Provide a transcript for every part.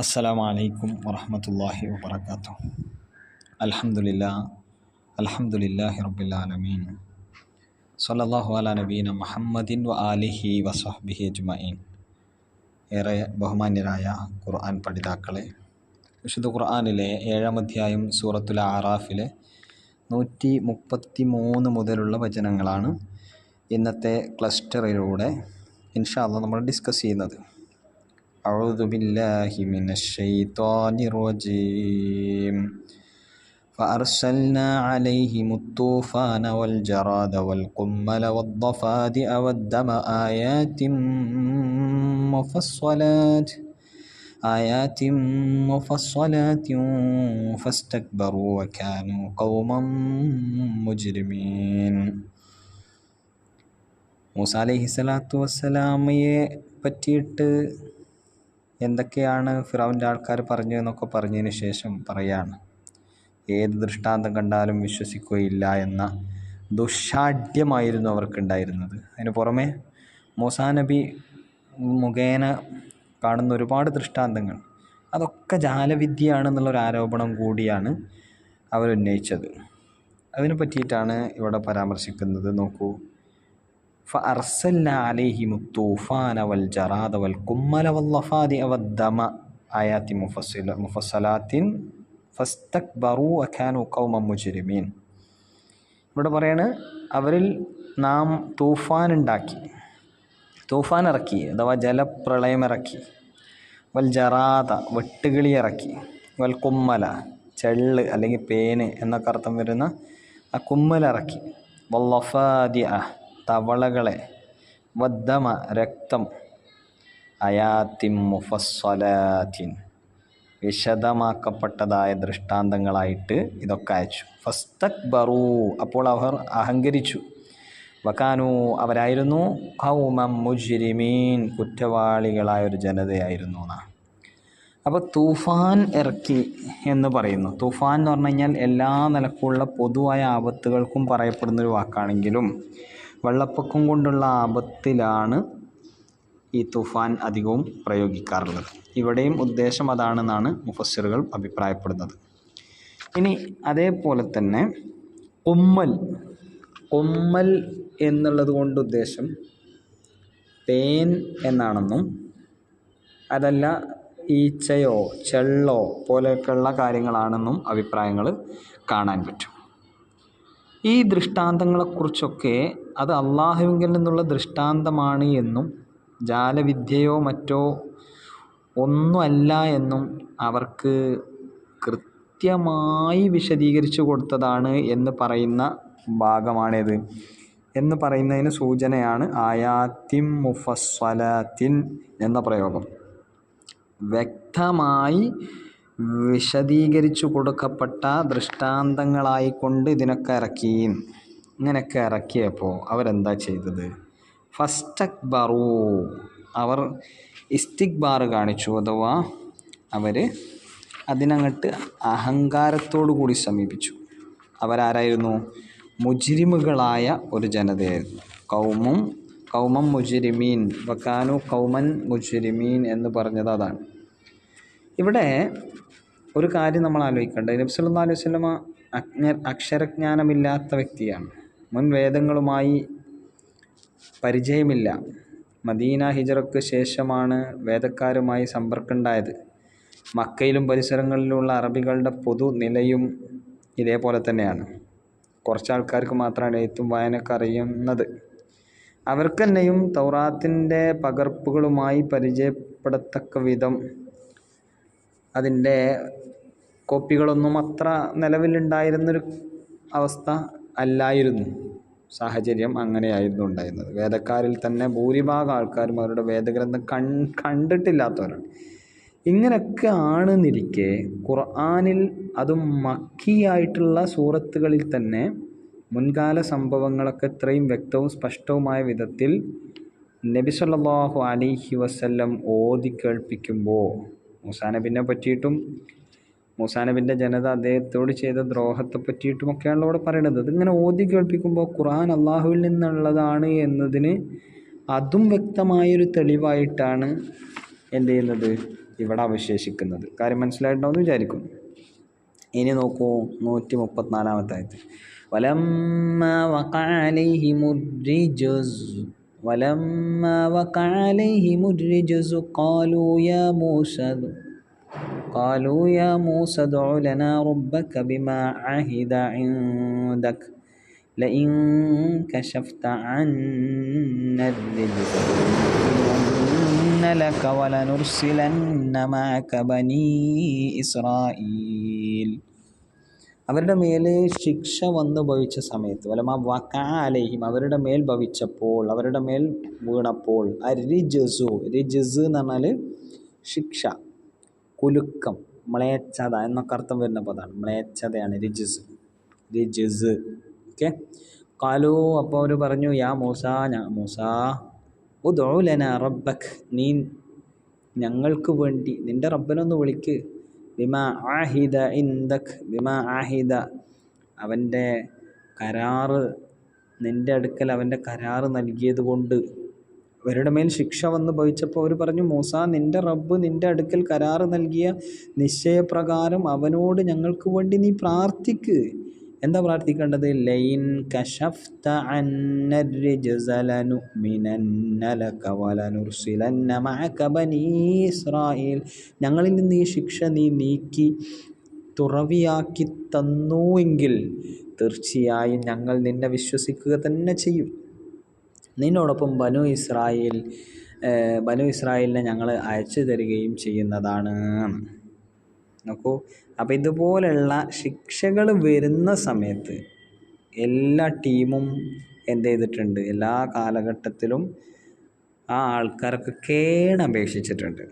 അസ്സലാമു അലൈക്കും വറഹ്മത്തുള്ളാഹി വബറകാതുഹു. അൽഹംദുലില്ലാ അൽഹംദുലില്ലാഹി റബ്ബിൽ ആലമീൻ. സ്വല്ലല്ലാഹു അലാ നബീന മുഹമ്മദിൻ വ ആലിഹി വസഹ്ബിഹി ഏറെ ബഹുമാന്യരായ ഖുർആൻ പഠിതാക്കളെ വിശുദ്ധ ഖുർആാനിലെ ഏഴാം അധ്യായം സൂറത്തുൽ ആറാഫിലെ നൂറ്റി മുപ്പത്തി മൂന്ന് മുതലുള്ള വചനങ്ങളാണ് ഇന്നത്തെ ക്ലസ്റ്ററിലൂടെ ഇൻഷാല്ല നമ്മൾ ഡിസ്കസ് ചെയ്യുന്നത്. أعوذ بالله من الشيطان الرجيم فأرسلنا عليهم الطوفان والجراد والقمل والضفادع والدم آيات مفصلات آيات مفصلات فاستكبروا وكانوا قوما مجرمين മൂസ അലൈഹി സ്വലാത്തു വസ്സലാമയെ പറ്റിയിട്ട് എന്തൊക്കെയാണ് ഫിറാവിന്റെ ആൾക്കാർ പറഞ്ഞു എന്നൊക്കെ പറഞ്ഞതിന് ശേഷം പറയാണ്. ഏത് ദൃഷ്ടാന്തം കണ്ടാലും വിശ്വസിക്കുകയില്ല എന്ന ദുഷാഢ്യമായിരുന്നു അവർക്കുണ്ടായിരുന്നത്. അതിന് പുറമെ മൂസാ നബി മുഖേന കാണുന്ന ഒരുപാട് ദൃഷ്ടാന്തങ്ങൾ. അതൊക്കെ ജാലവിദ്യയാണെന്നുള്ളൊരു ആരോപണം കൂടിയാണ് അവരുന്നയിച്ചത്. അതിനെ പറ്റിയിട്ടാണ് ഇവിടെ പരാമർശിക്കുന്നത്. നോക്കൂ. വൽ ജറാദ വൽ കുമ്മല മുഫസ്സില ഇവിടെ പറയാണ് അവരിൽ നാം തൂഫാൻ ഉണ്ടാക്കി. തൂഫാൻ ഇറക്കി അഥവാ ജലപ്രളയം ഇറക്കി. വൽ ജറാത വെട്ടുകിളി ഇറക്കി. വൽ കുമ്മല ചെള്ള് അല്ലെങ്കിൽ പേന് എന്നൊക്കെ അർത്ഥം വരുന്ന ആ കുമ്മലിറക്കി വല്ലഫാദിയ തവളകളെ വദ്ദമ രക്തം അയാത്തിം മുഫസ്വലാത്തിൻ വിശദമാക്കപ്പെട്ടതായ ദൃഷ്ടാന്തങ്ങളായിട്ട് ഇതൊക്കെ അയച്ചു. ഫസ്തക് ബറൂ അപ്പോൾ അവർ അഹങ്കരിച്ചു. വക്കാനു അവരായിരുന്നു കൗമം മുജിരിമീൻ കുറ്റവാളികളായ ഒരു ജനതയായിരുന്നു എന്നാണ് അപ്പോൾ തൂഫാൻ ഇറക്കി എന്ന് പറയുന്നു. തൂഫാൻ എന്ന് പറഞ്ഞു കഴിഞ്ഞാൽ എല്ലാ നിലക്കുള്ള പൊതുവായ ആപത്തുകൾക്കും പറയപ്പെടുന്നൊരു വാക്കാണെങ്കിലും വെള്ളപ്പൊക്കം കൊണ്ടുള്ള ആപത്തിലാണ് ഈ തുഫാൻ അധികവും പ്രയോഗിക്കാറുള്ളത്. ഇവിടെയും ഉദ്ദേശം അതാണെന്നാണ് മുഫസ്സിറുകൾ അഭിപ്രായപ്പെടുന്നത്. ഇനി അതേപോലെ തന്നെ ഉമ്മൽ ഉമ്മൽ എന്നുള്ളത് കൊണ്ട് ഉദ്ദേശം പേൻ എന്നാണെന്നും അതല്ല ഈച്ചയോ ചെള്ളോ പോലെയൊക്കെയുള്ള കാര്യങ്ങളാണെന്നും അഭിപ്രായങ്ങൾ കാണാൻ പറ്റും. ഈ ദൃഷ്ടാന്തങ്ങളെക്കുറിച്ചൊക്കെ അത് അള്ളാഹുവിങ്കിൽ നിന്നുള്ള ദൃഷ്ടാന്തമാണ് എന്നും ജാലവിദ്യയോ മറ്റോ ഒന്നുമല്ല എന്നും അവർക്ക് കൃത്യമായി വിശദീകരിച്ചു കൊടുത്തതാണ് എന്ന് പറയുന്ന ഭാഗമാണേത്. എന്ന് പറയുന്നതിന് സൂചനയാണ് ആയാത്തിൻ മുഫസ്വലാത്തിൻ എന്ന പ്രയോഗം. വ്യക്തമായി വിശദീകരിച്ചു കൊടുക്കപ്പെട്ട ദൃഷ്ടാന്തങ്ങളായിക്കൊണ്ട് ഇതിനൊക്കെ ഇറക്കി. ഇങ്ങനെയൊക്കെ ഇറക്കിയപ്പോൾ അവരെന്താ ചെയ്തത്? ഫസ്റ്റക് ബറു അവർ ഇസ്റ്റിക് ബാർ കാണിച്ചു അഥവാ അവർ അതിനങ്ങട്ട് അഹങ്കാരത്തോടു കൂടി സമീപിച്ചു. അവരാരായിരുന്നു? മുജിരിമുകളായ ഒരു ജനതയായിരുന്നു. കൗമും കൗമം മുജിരിമീൻ വക്കാനു കൗമൻ മുജിരിമീൻ എന്ന് പറഞ്ഞത് അതാണ്. ഇവിടെ ഒരു കാര്യം നമ്മൾ ആലോചിക്കേണ്ടത് നബി സല്ലല്ലാഹു അലൈഹി സ്വലമ അജ്ഞ അക്ഷരജ്ഞാനമില്ലാത്ത വ്യക്തിയാണ്. മുൻ വേദങ്ങളുമായി പരിചയമില്ല. മദീന ഹിജറക്ക് ശേഷമാണ് വേദക്കാരുമായി സമ്പർക്കമുണ്ടായത്. മക്കയിലും പരിസരങ്ങളിലുള്ള അറബികളുടെ പൊതു നിലയും ഇതേപോലെ തന്നെയാണ്. കുറച്ച് ആൾക്കാർക്ക് മാത്രമാണ് എഴുത്തും വായനക്ക് അറിയുന്നത്. അവർക്ക് തന്നെയും തൗറാത്തിന്റെ പകർപ്പുകളുമായി പരിചയപ്പെടത്തക്ക വിധം അതിന്റെ കോപ്പികളൊന്നും അത്ര നിലവിലുണ്ടായിരുന്നൊരു അവസ്ഥ അല്ലായിരുന്നു. സാഹചര്യം അങ്ങനെയായിരുന്നു ഉണ്ടായിരുന്നത്. വേദക്കാരിൽ തന്നെ ഭൂരിഭാഗം ആൾക്കാരും അവരുടെ വേദഗ്രന്ഥം കൺ കണ്ടിട്ടില്ലാത്തവരാണ്. ഇങ്ങനെയൊക്കെ ആണെന്നിരിക്കെ ഖുർആാനിൽ അതും മക്കിയായിട്ടുള്ള സൂറത്തുകളിൽ തന്നെ മുൻകാല സംഭവങ്ങളൊക്കെ ഇത്രയും വ്യക്തവും സ്പഷ്ടവുമായ വിധത്തിൽ നബി സല്ലാഹു അലൈഹി വസല്ലം ഓതി കേൾപ്പിക്കുമ്പോൾ മൂസാ പറ്റിയിട്ടും മൂസാനബിന്റെ ജനത അദ്ദേഹത്തോട് ചെയ്ത ദ്രോഹത്തെ പറ്റിയിട്ടുമൊക്കെയാണല്ലോ അവിടെ പറയുന്നത് അതിങ്ങനെ ഓതി കേൾപ്പിക്കുമ്പോൾ ഖുർആൻ അള്ളാഹുവിൽ നിന്നുള്ളതാണ് എന്നതിന് അതും വ്യക്തമായൊരു തെളിവായിട്ടാണ് എന്ത് ചെയ്യുന്നത്? ഇവിടെ അവശേഷിക്കുന്നത്. കാര്യം മനസ്സിലായിട്ടുണ്ടോ എന്ന് വിചാരിക്കും. ഇനി നോക്കൂ നൂറ്റി മുപ്പത്തിനാലാമത്തെ വലം വക്കാലി മുറി ജോസ് വലമ്മ വക്കാലി മുറി ജോസ് കാലൂയ മൂസ قالوا يا موسى ادع لنا ربك بما عهد عندك لئن كشفت عنا الرجز لك ولنرسلن معك بني إسرائيل അവരുടെ മേൽ ശിക്ഷ വന്നു ഭവിച്ച സമയത്ത് വലമ വക്കാലയും അവരുടെ മേൽ ഭവിച്ചപ്പോൾ അവരുടെ മേൽ വീണപ്പോൾ അരിജസു റിജസ് എന്ന് പറഞ്ഞാൽ ശിക്ഷ കുലുക്കം മ്ലേച്ഛത എന്നൊക്കെ അർത്ഥം വരുന്ന പദമാണ്. മ്ലേച്ഛതയാണ് റിജസ് റിജസ് ഓക്കെ കാലു അപ്പോൾ അവർ പറഞ്ഞു യാ മൂസ ഞാ മൂസ ഉദോലന റബ്ബക്. നീ ഞങ്ങൾക്ക് വേണ്ടി നിന്റെ റബ്ബനൊന്ന് വിളിക്ക്. ബിമാ ആഹിദ ഇന്ദക് ബിമാ ആഹിദ. അവന്റെ കരാറ് നിന്റെ അടുക്കൽ അവന്റെ കരാറ് നൽകിയത് കൊണ്ട് അവരുടെ മേൽ ശിക്ഷ വന്ന് ഭവിച്ചപ്പോൾ അവർ പറഞ്ഞു മൂസ നിന്റെ റബ്ബ് നിന്റെ അടുക്കൽ കരാറ് നൽകിയ നിശ്ചയപ്രകാരം അവനോട് ഞങ്ങൾക്ക് വേണ്ടി നീ പ്രാർത്ഥിക്ക്. എന്താ പ്രാർത്ഥിക്കേണ്ടത്? ലൈൻ കശഫ്ത ഞങ്ങളിൽ നിന്ന് ഈ ശിക്ഷ നീ നീക്കി തുറവിയാക്കി തന്നുവെങ്കിൽ തീർച്ചയായും ഞങ്ങൾ നിന്നെ വിശ്വസിക്കുക തന്നെ ചെയ്യും. നിന്നോടൊപ്പം ബനു ഇസ്രായേൽ ബനു ഇസ്രായേലിനെ ഞങ്ങൾ അയച്ചു തരികയും ചെയ്യുന്നതാണ്. നോക്കൂ അപ്പോൾ ഇതുപോലുള്ള ശിക്ഷകൾ വരുന്ന സമയത്ത് എല്ലാ ടീമും എന്ത് ചെയ്തിട്ടുണ്ട്? എല്ലാ കാലഘട്ടത്തിലും ആ ആൾക്കാർക്ക് കേണപേക്ഷിച്ചിട്ടുണ്ട്.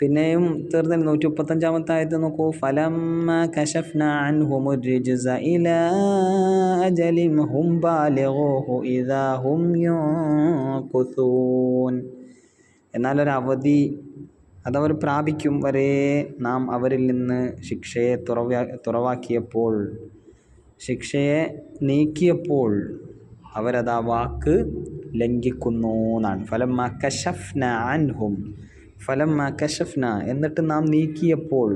പിന്നെയും തീർന്നില്ല. നൂറ്റി മുപ്പത്തഞ്ചാമത്തെ ആയത് നോക്കൂ ഫലം കശഫ്ന അൻഹുമു ഹും ഇദാ ഹും എന്നാൽ അവധി അതവർ പ്രാപിക്കും വരെ നാം അവരിൽ നിന്ന് ശിക്ഷയെ തുറവാ തുറവാക്കിയപ്പോൾ ശിക്ഷയെ നീക്കിയപ്പോൾ അവരതാ വാക്ക് ലംഘിക്കുന്നു എന്നാണ്. ഫലം കശഫ്ന ഫലം കശഫ്ന. എന്നിട്ട് നാം നീക്കിയപ്പോൾ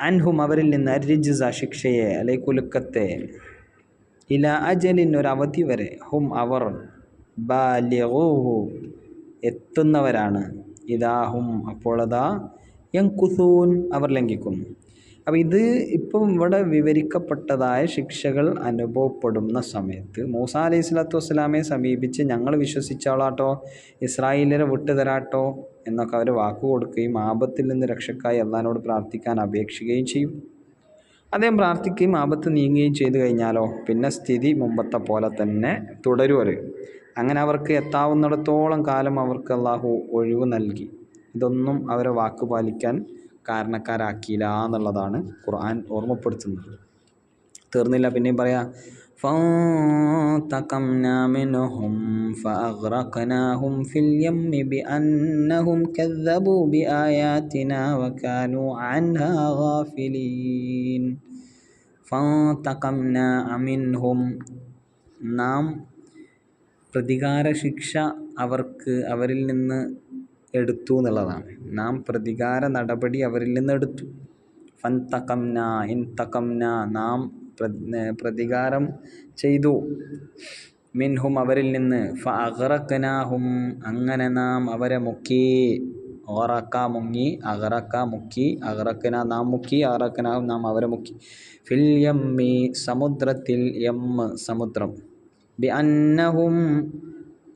അൻഹും അവരിൽ നിന്ന് അരിജിസ ശിക്ഷയെ അല്ലെ കുലുക്കത്തെ ഇല അജലിൻ ഒരു അവധി വരെ ഹും അവർ ബാല്യഹു എത്തുന്നവരാണ്. ഇതാഹും അപ്പോൾ അതാ യങ്കുസൂൻ അവർ ലംഘിക്കുന്നു. അപ്പോൾ ഇത് ഇപ്പം ഇവിടെ വിവരിക്കപ്പെട്ടതായ ശിക്ഷകൾ അനുഭവപ്പെടുന്ന സമയത്ത് മൂസ അലൈഹി സ്വലാത്തു വസ്സലാമയെ സമീപിച്ച് ഞങ്ങൾ വിശ്വസിച്ചാളാട്ടോ? ഇസ്രായേലിനെ വിട്ടുതരാട്ടോ? എന്നൊക്കെ അവർ വാക്ക് കൊടുക്കുകയും ആപത്തിൽ നിന്ന് രക്ഷക്കായി അള്ളഹാനോട് പ്രാർത്ഥിക്കാൻ അപേക്ഷിക്കുകയും ചെയ്യും. അദ്ദേഹം പ്രാർത്ഥിക്കുകയും ആപത്ത് നീങ്ങുകയും ചെയ്തു കഴിഞ്ഞാലോ? പിന്നെ സ്ഥിതി മുമ്പത്തെ പോലെ തന്നെ തുടരും അങ്ങനെ അവർക്ക് എത്താവുന്നിടത്തോളം കാലം അവർക്ക് അള്ളാഹു ഒഴിവ് നൽകി. ഇതൊന്നും അവരെ വാക്ക് പാലിക്കാൻ കാരണക്കാരാക്കിയില്ല എന്നുള്ളതാണ് ഖുർആൻ ഓർമ്മപ്പെടുത്തുന്നത് തീർന്നില്ല പിന്നെയും പറയാം فانتقمنا منهم فأغرقناهم في اليم بأنهم كذبوا بآياتنا وكانوا عنها غافلين فانتقمنا منهم നാം പ്രതികാര ശിക്ഷ അവർക്ക് അവരിൽ നിന്ന് എടുത്തു എന്നുള്ളതാണ്. നാം പ്രതികാര നടപടി അവരിൽ നിന്ന് എടുത്തു. ഫൻ തക്കംന ഇൻ തക്കംന നാം പ്രതികാരം ചെയ്തു. മിൻഹും അവരിൽ നിന്ന് ഫ അങ്ങനെ നാം അവരെ മുക്കി ഓറക്ക മുങ്ങി അഹറക്ക മുക്കി അഹറക്കന നാം മുക്കി അഹറക്കനാഹും നാം അവരെ മുക്കി. ഫിൽ യമ്മി സമുദ്രത്തിൽ യം സമുദ്രം. ബി അന്നഹും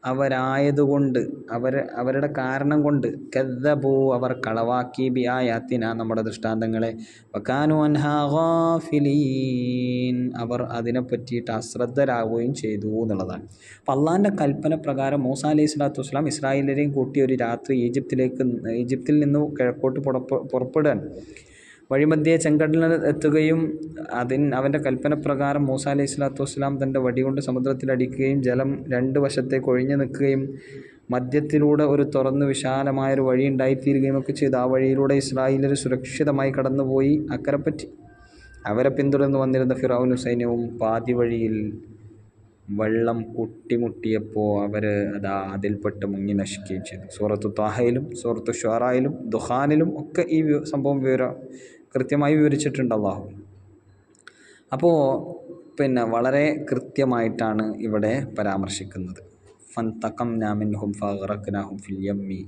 അവരായതുകൊണ്ട് അവർ അവരുടെ കാരണം കൊണ്ട് കെദ്ദബൂ അവർ കളവാക്കി ബി ആയാത്തിന നമ്മുടെ ദൃഷ്ടാന്തങ്ങളെ. വക്കാനു അൻഹാഫിലീൻ അവർ അതിനെ പറ്റിയിട്ട് അശ്രദ്ധരാകുകയും ചെയ്തു എന്നുള്ളതാണ്. അപ്പം അള്ളാഹിന്റെ കൽപ്പന പ്രകാരം മൂസ അലൈഹി സ്വലാത്തു വസ്സലാം ഇസ്രായേലരെയും കൂട്ടി ഒരു രാത്രി ഈജിപ്തിലേക്ക് ഈജിപ്തിൽ നിന്ന് കിഴക്കോട്ട് പുറപ്പെടാൻ വഴിമധ്യേ ചെങ്കടലിൽ എത്തുകയും അതിൻ അവന്റെ കൽപ്പനപ്രകാരം മൂസ അലൈഹി സ്വലാത്തു വസ്സലാം തന്റെ വടികൊണ്ട് സമുദ്രത്തിലടിക്കുകയും ജലം രണ്ട് വശത്തേക്ക് ഒഴിഞ്ഞു നിൽക്കുകയും മധ്യത്തിലൂടെ ഒരു തുറന്ന് വിശാലമായൊരു വഴി ഉണ്ടായിത്തീരുകയും ഒക്കെ ചെയ്ത്. ആ വഴിയിലൂടെ ഇസ്രായേലിൽ സുരക്ഷിതമായി കടന്നുപോയി. അക്കരെപ്പറ്റി അവരെ പിന്തുടർന്ന് വന്നിരുന്ന ഫിറൌൻ ഹുസൈനവും പാതി വഴിയിൽ വെള്ളം കുട്ടിമുട്ടിയപ്പോൾ അവർ അതാ അതിൽപ്പെട്ട് മുങ്ങി നശിക്കുകയും ചെയ്തു. സൂറത്തു താഹയിലും സൂറത്തു ഷുറായിലും ദുഹാനിലും ഒക്കെ ഈ സംഭവം വിവരം കൃത്യമായി വിവരിച്ചിട്ടുണ്ട് അള്ളാഹു. അപ്പോൾ പിന്നെ വളരെ കൃത്യമായിട്ടാണ് ഇവിടെ പരാമർശിക്കുന്നത്. ഫൻ തക്കം നാമിൻഹും ഫറഖ്നാഹും ഫിൽ യമ്മി.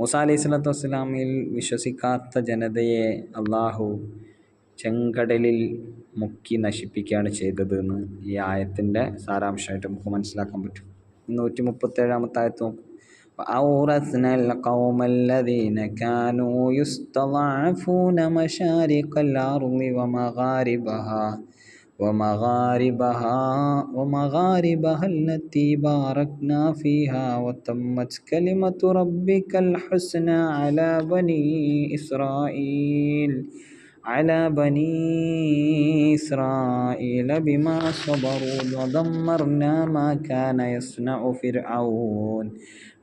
മൂസ അലൈഹി സ്വലാത്തു വസ്സലാമിൽ വിശ്വസിക്കാത്ത ജനതയെ അള്ളാഹു ചെങ്കടലിൽ മുക്കി നശിപ്പിക്കുകയാണ് ചെയ്തത് എന്ന് ഈ ആയത്തിന്റെ സാരാംശമായിട്ട് നമുക്ക് മനസ്സിലാക്കാൻ പറ്റും. നൂറ്റി മുപ്പത്തേഴാമത്തെ ആയത്ത് നോക്കും. وأورثنا القوم الذين كانوا يستضعفون مشارق الأرض ومغاربها ومغاربها ومغاربها التي باركنا فيها وتمت كلمة ربك الحسنى على بني إسرائيل على بني إسرائيل بما صبروا ودمرنا ما كان يصنع فرعون.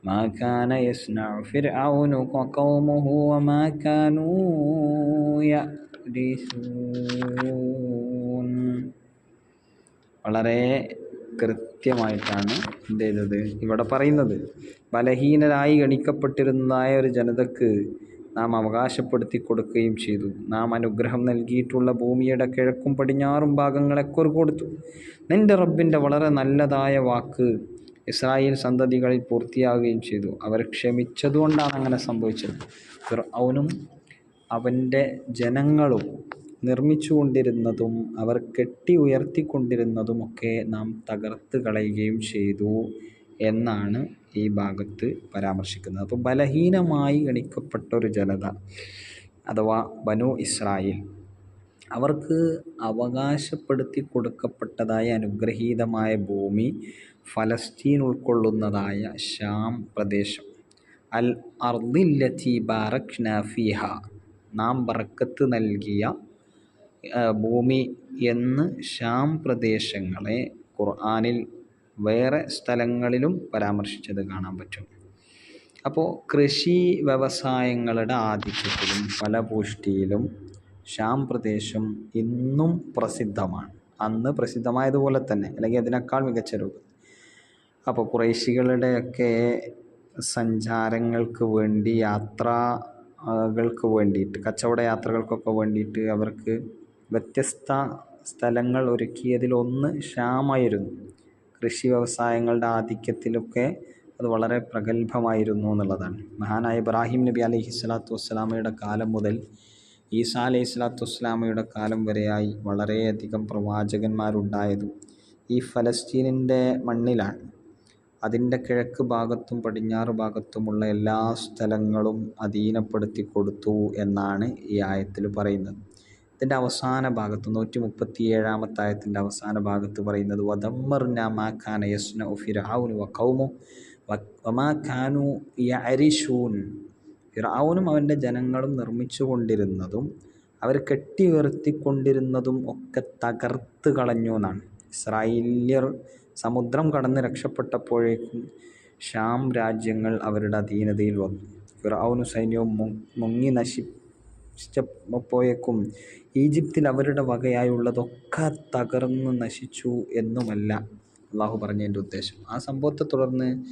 ما كان يصنع فرعون وقومه وما كانوا يأرثون വളരെ കൃത്യമായിട്ടാണ് എന്ത് ചെയ്തത് ഇവിടെ പറയുന്നത് ബലഹീനരായി ഗണിക്കപ്പെട്ടിരുന്നതായ ഒരു ജനതക്ക് നാം അവകാശപ്പെടുത്തി കൊടുക്കുകയും ചെയ്തു നാം അനുഗ്രഹം നൽകിയിട്ടുള്ള ഭൂമിയുടെ കിഴക്കും പടിഞ്ഞാറും ഭാഗങ്ങളൊക്കെ കൊടുത്തു നിന്റെ റബ്ബിൻ്റെ വളരെ നല്ലതായ വാക്ക് ഇസ്രായേൽ സന്തതികളിൽ പൂർത്തിയാവുകയും ചെയ്തു. അവർ ക്ഷമിച്ചതുകൊണ്ടാണ് അങ്ങനെ സംഭവിച്ചത്. ഫിർഔനും അവന്റെ ജനങ്ങളും നിർമ്മിച്ചുകൊണ്ടിരുന്നതും അവർ കെട്ടി ഉയർത്തിക്കൊണ്ടിരുന്നതുമൊക്കെ നാം തകർത്ത് കളയുകയും ചെയ്തു എന്നാണ് ഈ ഭാഗത്ത് പരാമർശിക്കുന്നത്. അപ്പോൾ ബലഹീനമായി ഗണിക്കപ്പെട്ട ഒരു ജനത അഥവാ ബനു ഇസ്രായേൽ അവർക്ക് അവകാശപ്പെടുത്തി കൊടുക്കപ്പെട്ടതായ അനുഗ്രഹീതമായ ഭൂമി ഫലസ്തീൻ ഉൾക്കൊള്ളുന്നതായ ഷാം പ്രദേശം. അൽ അർദില്ലത്തി ബാറഖ്ന ഫിഹ. നാം ബറക്കത്ത് നൽകിയ ഭൂമി എന്ന് ഷാം പ്രദേശങ്ങളെ ഖുർആാനിൽ വേറെ സ്ഥലങ്ങളിലും പരാമർശിച്ചത് കാണാൻ പറ്റും. അപ്പോൾ കൃഷി വ്യവസായങ്ങളുടെ ആധിക്യത്തിലും ഫലപുഷ്ടിയിലും ഷാം പ്രദേശം ഇന്നും പ്രസിദ്ധമാണ്. അന്ന് പ്രസിദ്ധമായതുപോലെ തന്നെ അല്ലെങ്കിൽ അതിനേക്കാൾ മികച്ച രൂപം അപ്പോൾ കുറേശികളുടെയൊക്കെ സഞ്ചാരങ്ങൾക്ക് വേണ്ടി യാത്രകൾക്ക് വേണ്ടിയിട്ട് കച്ചവട യാത്രകൾക്കൊക്കെ വേണ്ടിയിട്ട് അവർക്ക് വ്യത്യസ്ത സ്ഥലങ്ങൾ ഒരുക്കിയതിലൊന്ന് ഷ്യാമായിരുന്നു കൃഷി വ്യവസായങ്ങളുടെ ആധിക്യത്തിലൊക്കെ അത് വളരെ പ്രഗത്ഭമായിരുന്നു എന്നുള്ളതാണ്. മഹാനായ ഇബ്രാഹിം നബി അലൈഹി സ്വലാത്തു വസ്സലാമയുടെ കാലം മുതൽ ഈസാ അലൈഹി സ്വലാത്തു വസ്സലാമയുടെ കാലം വരെയായി വളരെയധികം പ്രവാചകന്മാരുണ്ടായതും ഈ ഫലസ്തീനിന്റെ മണ്ണിലാണ്. അതിന്റെ കിഴക്ക് ഭാഗത്തും പടിഞ്ഞാറ് ഭാഗത്തുമുള്ള എല്ലാ സ്ഥലങ്ങളും അധീനപ്പെടുത്തി കൊടുത്തു എന്നാണ് ഈ ആയത്തിൽ പറയുന്നത്. ഇതിന്റെ അവസാന ഭാഗത്ത് നൂറ്റി മുപ്പത്തി ഏഴാമത്തെ ആയത്തിന്റെ അവസാന ഭാഗത്ത് പറയുന്നത് വദമ്മർന മാ ഖാന യസ്ന ഫിറാവുനു വക്കൗമു വമാ ഖാനു യരിഷൂൻ ഫിറാവുനും അവന്റെ ജനങ്ങളും നിർമ്മിച്ചു കൊണ്ടിരുന്നതും അവർ കെട്ടി ഉയർത്തിക്കൊണ്ടിരുന്നതും ഒക്കെ തകർത്ത് കളഞ്ഞു എന്നാണ്. ഇസ്രായേല്യർ സമുദ്രം കടന്ന് രക്ഷപ്പെട്ടപ്പോഴേക്കും ഷാം രാജ്യങ്ങൾ അവരുടെ അധീനതയിൽ വന്നു. ഫിറാവുനു സൈന്യവും മുങ്ങി നശിച്ചപ്പോഴേക്കും ഈജിപ്തിൽ അവരുടെ വകയായുള്ളതൊക്കെ തകർന്ന് നശിച്ചു എന്നുമല്ല അള്ളാഹു പറഞ്ഞതിന്റെ ഉദ്ദേശം. ആ സംഭവത്തെ തുടർന്ന്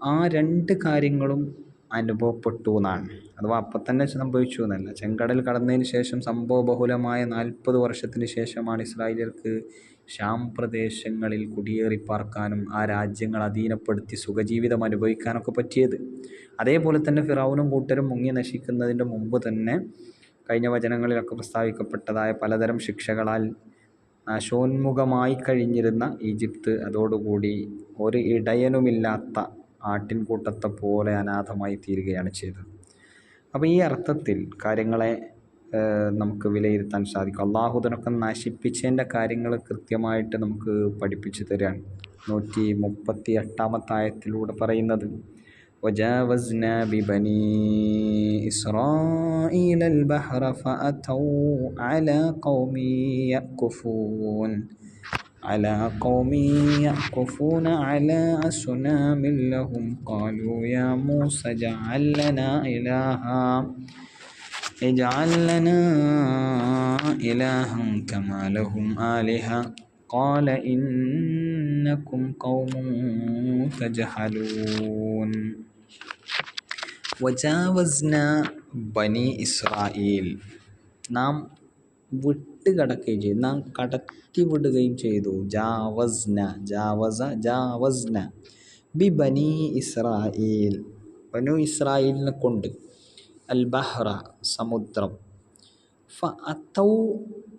ആ രണ്ട് കാര്യങ്ങളും അനുഭവപ്പെട്ടു എന്നാണ്. അഥവാ അപ്പം തന്നെ സംഭവിച്ചു എന്നല്ല. ചെങ്കടൽ കടന്നതിന് ശേഷം സംഭവ ബഹുലമായ നാൽപ്പത് വർഷത്തിന് ശേഷമാണ് ഇസ്രായേലിയർക്ക് ഷാം പ്രദേശങ്ങളിൽ കുടിയേറി പാർക്കാനും ആ രാജ്യങ്ങൾ അധീനപ്പെടുത്തി സുഖജീവിതം അനുഭവിക്കാനൊക്കെ പറ്റിയത്. അതേപോലെ തന്നെ ഫിറാവുനും കൂട്ടരും മുങ്ങി നശിക്കുന്നതിന്റെ മുമ്പ് തന്നെ കഴിഞ്ഞ വചനങ്ങളിലൊക്കെ പ്രസ്താവിക്കപ്പെട്ടതായ പലതരം ശിക്ഷകളാൽ നാശോന്മുഖമായി കഴിഞ്ഞിരുന്ന ഈജിപ്ത് അതോടുകൂടി ഒരു ഇടയനുമില്ലാത്ത ആട്ടിൻകൂട്ടത്തെ പോലെ അനാഥമായി തീരുകയാണ് ചെയ്തത്. അപ്പോൾ ഈ അർത്ഥത്തിൽ കാര്യങ്ങളെ നമുക്ക് വിലയിരുത്താൻ സാധിക്കും അള്ളാഹുദനൊക്കെ നശിപ്പിച്ചതിൻ്റെ കാര്യങ്ങൾ കൃത്യമായിട്ട് നമുക്ക് പഠിപ്പിച്ചു തരാൻ നൂറ്റി മുപ്പത്തി എട്ടാമത്തെ ആയത്തിലൂടെ പറയുന്നത് وجاوزنا ببني إسرائيل البحر فأتوا على قوم يأكفون على قوم يأكفون على أصنام لهم قالوا يا موسى اجعل لنا إلها اجعل لنا إلها كما لهم آلهة قال إنكم قوم تجهلون വജാവസ്ന ബനി ഇസ്രായേൽ നാം വിട്ടുകടക്കുകയും ചെയ്തു നാം കടത്തി വിടുകയും ചെയ്തു ജാവസ്ന ജാവസ ജാവസ്ന ബി ബനി ഇസ്രായേൽ ബനു ഇസ്രായേലിനെ കൊണ്ട് അൽ ബഹ്റ സമുദ്രം. ഫ അത്തൗ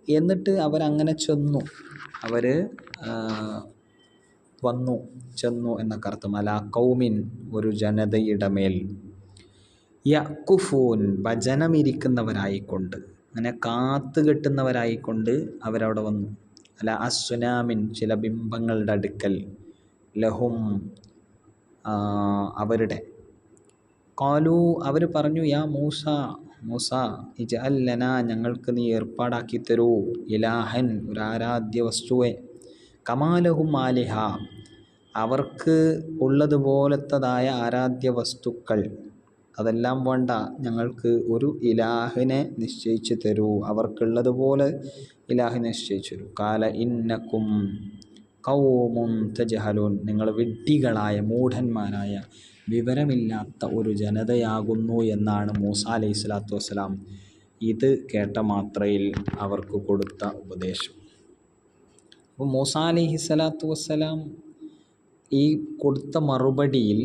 എന്നിട്ട് അവരങ്ങനെ ചെന്നു. അവർ വന്നു ചെന്നു എന്നൊക്കെ അർത്ഥം. അല കൗമിൻ ഒരു ജനതയുടെ മേൽ. യക്കുഫൂൻ ഭജനമിരിക്കുന്നവരായിക്കൊണ്ട് അങ്ങനെ കാത്തു കെട്ടുന്നവരായിക്കൊണ്ട് അവരവിടെ വന്നു. അല്ല അസുനാമിൻ ചില ബിംബങ്ങളുടെ അടുക്കൽ. ലഹും അവരുടെ. കാലു അവർ പറഞ്ഞു യാ മൂസ മൂസ ഇജ അല്ലന ഞങ്ങൾക്ക് നീ ഏർപ്പാടാക്കി തരൂ ഇലാഹൻ ഒരു ആരാധ്യ വസ്തുവെ കമാലഹും ആലിഹ അവർക്ക് ഉള്ളതുപോലത്തതായ ആരാധ്യ വസ്തുക്കൾ അതെല്ലാം വേണ്ട ഞങ്ങൾക്ക് ഒരു ഇലാഹിനെ നിശ്ചയിച്ചു തരൂ. അവർക്കുള്ളതുപോലെ ഇലാഹിനെ നിശ്ചയിച്ചു തരൂ. കാല ഇന്നക്കും കൗമും തജഹലൂൻ. നിങ്ങൾ വിഡ്ഢികളായ മൂഢന്മാരായ വിവരമില്ലാത്ത ഒരു ജനതയാകുന്നു എന്നാണ് മൂസ അലൈഹി സ്വലാത്തു വസ്സലാം ഇത് കേട്ട മാത്രയിൽ അവർക്ക് കൊടുത്ത ഉപദേശം. അപ്പോൾ മൂസ അലൈഹി സ്വലാത്തു വസ്സലാം ഈ കൊടുത്ത മറുപടിയിൽ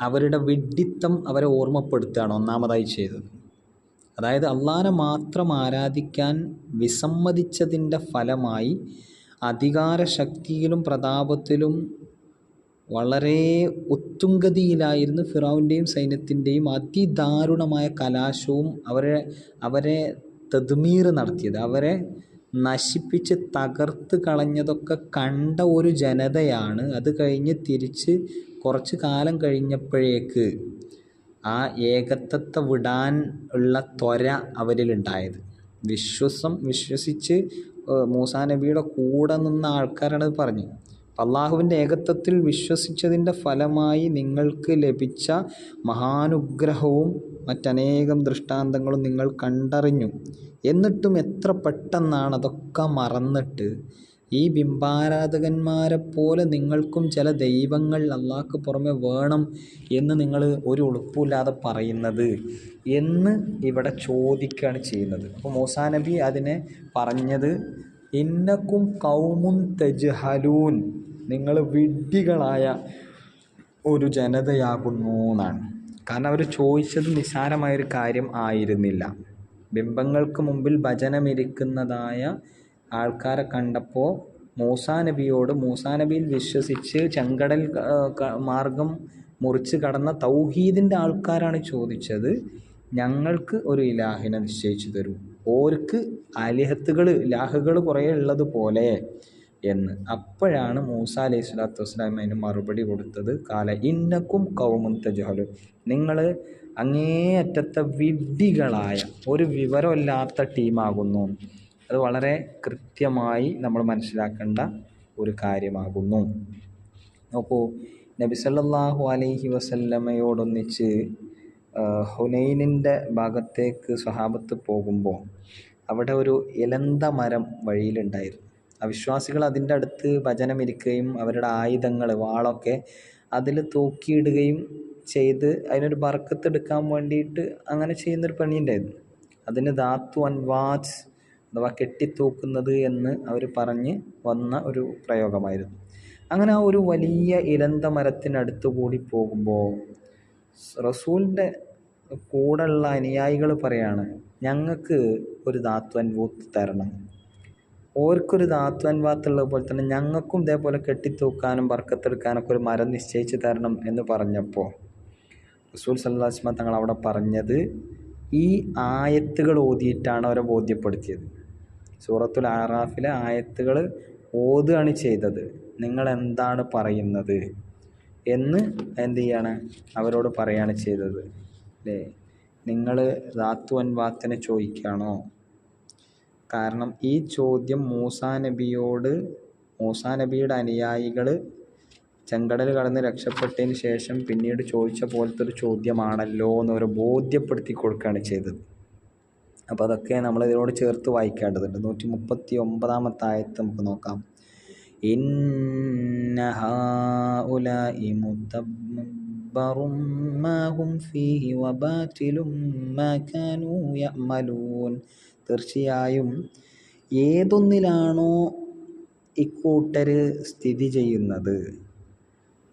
അവരുടെ വിഡ്ഢിത്തം അവരെ ഓർമ്മപ്പെടുത്തുകയാണ് ഒന്നാമതായി ചെയ്തത്. അതായത് അള്ളാഹനെ മാത്രം ആരാധിക്കാൻ വിസമ്മതിച്ചതിന്റെ ഫലമായി അധികാര ശക്തിയിലും പ്രതാപത്തിലും വളരെ ഉത്തുംഗതിയിലായിരുന്നു ഫിറാവിന്റെയും സൈന്യത്തിന്റെയും അതിദാരുണമായ കലാശവും അവരെ അവരെ തദ്മീർ നടത്തിയത്. അവരെ നശിപ്പിച്ച് തകർത്ത് കളഞ്ഞതൊക്കെ കണ്ട ഒരു ജനതയാണ്. അത് കഴിഞ്ഞ് തിരിച്ച് കുറച്ച് കാലം കഴിഞ്ഞപ്പോഴേക്ക് ആ ഏകത്വത്തെ വിടാൻ ഉള്ള ത്വര അവരിലുണ്ടായത്. വിശ്വസം വിശ്വസിച്ച് മൂസാ നബിയുടെ കൂടെ നിന്ന ആൾക്കാരാണ് പറഞ്ഞു അള്ളാഹുവിന്റെ ഏകത്വത്തിൽ വിശ്വസിച്ചതിന്റെ ഫലമായി നിങ്ങൾക്ക് ലഭിച്ച മഹാനുഗ്രഹവും മറ്റനേകം ദൃഷ്ടാന്തങ്ങളും നിങ്ങൾ കണ്ടറിഞ്ഞു. എന്നിട്ടും എത്ര പെട്ടെന്നാണ് അതൊക്കെ മറന്നിട്ട്. ഈ ബിംബാരാധകന്മാരെ പോലെ നിങ്ങൾക്കും ചില ദൈവങ്ങൾ അള്ളാഹ്ക്ക് പുറമെ വേണം എന്ന് നിങ്ങൾ ഒരു ഉളുപ്പില്ലാതെ പറയുന്നത് എന്ന് ഇവിടെ ചോദിക്കുകയാണ് ചെയ്യുന്നത്. അപ്പോൾ മൂസാ നബി അതിനെ പറഞ്ഞത് ഇന്നക്കും കൗമുൻ തജ്ഹലൂൻ. നിങ്ങൾ വിഡ്ഢികളായ ഒരു ജനതയാകുന്നു എന്നാണ്. കാരണം അവർ ചോദിച്ചത് നിസ്സാരമായൊരു കാര്യം ആയിരുന്നില്ല. ബിംബങ്ങൾക്ക് മുമ്പിൽ ഭജനമിരിക്കുന്നതായ ആൾക്കാരെ കണ്ടപ്പോൾ മൂസാ നബിയോട് മൂസാ നബിയിൽ വിശ്വസിച്ച് ചെങ്കടൽ മാർഗം മുറിച്ച് കടന്ന തൗഹീദിന്റെ ആൾക്കാരാണ് ചോദിച്ചത്. ഞങ്ങൾക്ക് ഒരു ഇലാഹിനെ നിശ്ചയിച്ചു തരൂ. ഓർക്ക് അലിഹത്തുകൾ ലാഹകൾ കുറേ ഉള്ളത് പോലെ എന്ന്. അപ്പോഴാണ് മൂസ അലൈഹി സ്വലാത്തു വസ്സലാം അതിന് മറുപടി കൊടുത്തത്. കാല ഇന്നക്കും കൗമുൻ തജഹലു. നിങ്ങൾ അങ്ങേയറ്റത്തെ വിഡ്ഢികളായ ഒരു വിവരമില്ലാത്ത ടീമാകുന്നു. അത് വളരെ കൃത്യമായി നമ്മൾ മനസ്സിലാക്കേണ്ട ഒരു കാര്യമാകുന്നു. നോക്കൂ നബി സല്ലല്ലാഹു അലൈഹി വസല്ലമയോടൊന്നിച്ച് ഹുനൈനിന്റെ ഭാഗത്തേക്ക് സ്വഹാബത്ത് പോകുമ്പോൾ അവിടെ ഒരു ഇലന്ത മരം വഴിയിലുണ്ടായിരുന്നു. അവിശ്വാസികൾ അതിന്റെ അടുത്ത് ഭജനമിരിക്കുകയും അവരുടെ ആയുധങ്ങൾ വാളൊക്കെ അതിൽ തൂക്കിയിടുകയും ചെയ്ത് അതിനൊരു ബർക്കത്തെടുക്കാൻ വേണ്ടിയിട്ട് അങ്ങനെ ചെയ്യുന്നൊരു പണിയുണ്ടായിരുന്നു. അതിന് ധാത്തു അൻവാജ് അഥവാ കെട്ടിത്തൂക്കുന്നത് എന്ന് അവർ പറഞ്ഞ് വന്ന ഒരു പ്രയോഗമായിരുന്നു. അങ്ങനെ ആ ഒരു വലിയ ഇലന്ത മരത്തിനടുത്ത് കൂടി പോകുമ്പോൾ റസൂലിന്റെ കൂടെയുള്ള അനുയായികൾ പറയാണ് ഞങ്ങൾക്ക് ഒരു ധാത്വൻവൂത്ത് തരണം. ഓർക്കൊരു ധാത്വൻവാത്തുള്ളത് പോലെ തന്നെ ഞങ്ങൾക്കും ഇതേപോലെ കെട്ടിത്തൂക്കാനും വറക്കത്തെടുക്കാനൊക്കെ ഒരു മരം നിശ്ചയിച്ച് തരണം എന്ന് പറഞ്ഞപ്പോൾ റസൂൽ സല്ലാസ്മ തങ്ങൾ അവിടെ പറഞ്ഞത് ഈ ആയത്തുകൾ ഓതിയിട്ടാണ് അവരെ ബോധ്യപ്പെടുത്തിയത്. സൂറത്തുൽ ആറാഫിലെ ആയത്തുകൾ ഓതുകയാണ് ചെയ്തത്. നിങ്ങൾ എന്താണ് പറയുന്നത്? എന്ന് എന്ത് ചെയ്യാണ്? അവരോട് പറയുകയാണ് ചെയ്തത്. അല്ലേ നിങ്ങൾ റാത്തു വാത്തിനെ ചോദിക്കുകയാണോ? കാരണം ഈ ചോദ്യം മൂസാ നബിയോട് മൂസാ നബിയുടെ അനുയായികൾ ചെങ്കടൽ കടന്ന് രക്ഷപ്പെട്ടതിന് ശേഷം പിന്നീട് ചോദിച്ച പോലത്തെ ഒരു ചോദ്യമാണല്ലോ എന്ന് ഒരു ബോധ്യപ്പെടുത്തി കൊടുക്കുകയാണ് ചെയ്തത്. അപ്പോൾ അതൊക്കെ നമ്മൾ ഇതിനോട് ചേർത്ത് വായിക്കേണ്ടതുണ്ട്. നൂറ്റി മുപ്പത്തി ഒമ്പതാമത്തെ ആയത്ത് നമുക്ക് നോക്കാം. ഇന്ന ഹാഉലാഇ മുതബ്ബറും ما هم فيه വബാതിലും മാ كانوا യഅമലൂൻ തീർച്ചയായും ഏതൊന്നിലാണോ ഇക്കൂട്ടർ സ്ഥിതി ചെയ്യുന്നത്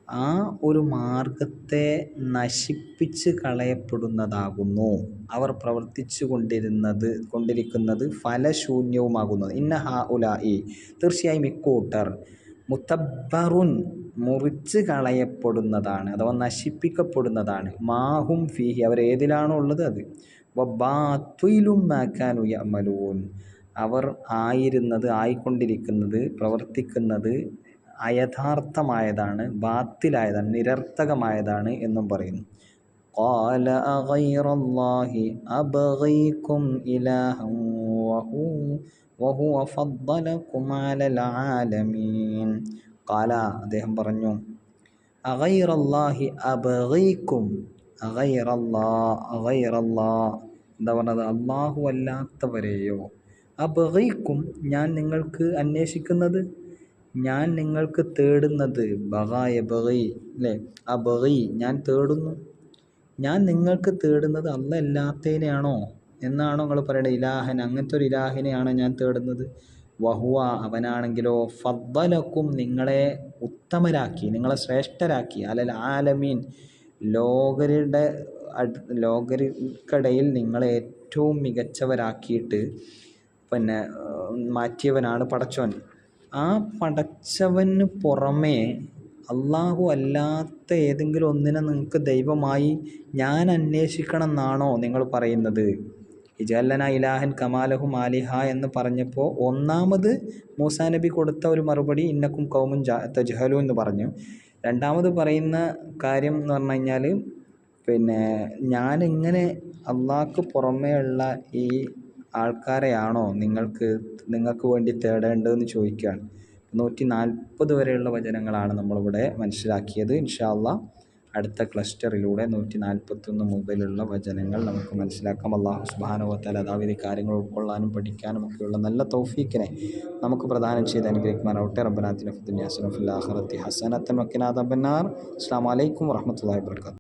ആ ഒരു മാർഗത്തെ നശിപ്പിച്ച് കളയപ്പെടുന്നതാകുന്നു. അവർ പ്രവർത്തിച്ചു കൊണ്ടിരുന്നത് കൊണ്ടിരിക്കുന്നത് ഫലശൂന്യവുമാകുന്നു. ഇന്ന ഹാ ഉലായി തീർച്ചയായും ഇക്കൂട്ടർ മുത്തബ്ബറുൻ മുറിച്ച് കളയപ്പെടുന്നതാണ് അഥവാ നശിപ്പിക്കപ്പെടുന്നതാണ് മാഹും ഫീഹി അവർ ഏതിലാണോ ഉള്ളത് അത് വബാത്തുയിലും മാക്കാനു യമലൂൻ അവർ ആയിരുന്നത് ആയിക്കൊണ്ടിരിക്കുന്നത് പ്രവർത്തിക്കുന്നത് അയഥാർത്ഥമായതാണ് ബാത്തിലായതാണ് നിരർത്ഥകമായതാണ് എന്നും പറയുന്നു قال أغير الله أبغيكم إلها وهو വഹുവ ഫദ്ദല കുമാലൽ ആലമീൻ കാല അദ്ദേഹം പറഞ്ഞു അഗൈറല്ലാഹി അബഗൈക്കും. അഗൈറല്ലാ അഗൈറല്ലാ. എന്താ പറഞ്ഞത്? അള്ളാഹു അല്ലാത്തവരെയോ? അബഗൈക്കും ഞാൻ നിങ്ങൾക്ക് അന്വേഷിക്കുന്നത്? ഞാൻ നിങ്ങൾക്ക് തേടുന്നത്. ബഹായ ബഹി അല്ലേ? അബഹി ഞാൻ തേടുന്നു. ഞാൻ നിങ്ങൾക്ക് തേടുന്നത് അല്ല അല്ലാത്തതിനെയാണോ എന്നാണോ നിങ്ങൾ പറയുന്നത് ഇലാഹൻ അങ്ങനത്തെ ഒരു ഇലാഹിനെയാണ് ഞാൻ തേടുന്നത്. വഹുവ അവനാണെങ്കിലോ ഫദ്ദലക്കും നിങ്ങളെ ഉത്തമരാക്കി നിങ്ങളെ ശ്രേഷ്ഠരാക്കി. അല്ല ആലമീൻ ലോകരുടെ ലോകർക്കിടയിൽ നിങ്ങളെ ഏറ്റവും മികച്ചവരാക്കിയിട്ട് പിന്നെ മാറ്റിയവനാണ് പടച്ചവൻ ആ പടച്ചവന് പുറമേ അള്ളാഹു അല്ലാത്ത ഏതെങ്കിലും ഒന്നിനെ നിങ്ങൾക്ക് ദൈവമായി ഞാൻ അന്വേഷിക്കണം എന്നാണോ നിങ്ങൾ പറയുന്നത്? ഇജല്ലന ഇലാഹൻ കമാലഹു മാലിഹ എന്ന് പറഞ്ഞപ്പോൾ ഒന്നാമത് മൂസാ നബി കൊടുത്ത ഒരു മറുപടി ഇന്നക്കും കൗമുൻ തജ്ഹലു എന്ന് പറഞ്ഞു. രണ്ടാമത് പറയുന്ന കാര്യം എന്ന് പറഞ്ഞു കഴിഞ്ഞാൽ പിന്നെ ഞാനിങ്ങനെ അള്ളാഹ്ക്ക് പുറമേ ഉള്ള ഈ ആൾക്കാരെയാണോ നിങ്ങൾക്ക് നിങ്ങൾക്ക് വേണ്ടി തേടേണ്ടതെന്ന് ചോദിക്കുകയാണ്. നൂറ്റി നാൽപ്പത് വരെയുള്ള വചനങ്ങളാണ് നമ്മളിവിടെ മനസ്സിലാക്കിയത്. ഇൻഷാല്ല അടുത്ത ക്ലസ്റ്ററിലൂടെ നൂറ്റി നാൽപ്പത്തൊന്ന് മുതലുള്ള വചനങ്ങൾ നമുക്ക് മനസ്സിലാക്കാം. അള്ളാഹു സുബാനുവത്താൽ അതാവിധി കാര്യങ്ങൾ ഉൾക്കൊള്ളാനും പഠിക്കാനും ഒക്കെയുള്ള നല്ല തൗഫീക്കിനെ നമുക്ക് പ്രദാനം ചെയ്ത് അനുഗ്രഹിക്കുമാറാവട്ടെ. റബ്ബനാത്തിൻ ഹസനഫുല്ലാഹറത്തി ഹസനത്തൻ വക്കിനാദ ബന്നാർ അസ്സാം വലൈക്കും വറഹമത്തല്ലാഹി വാബർക്കാത്തു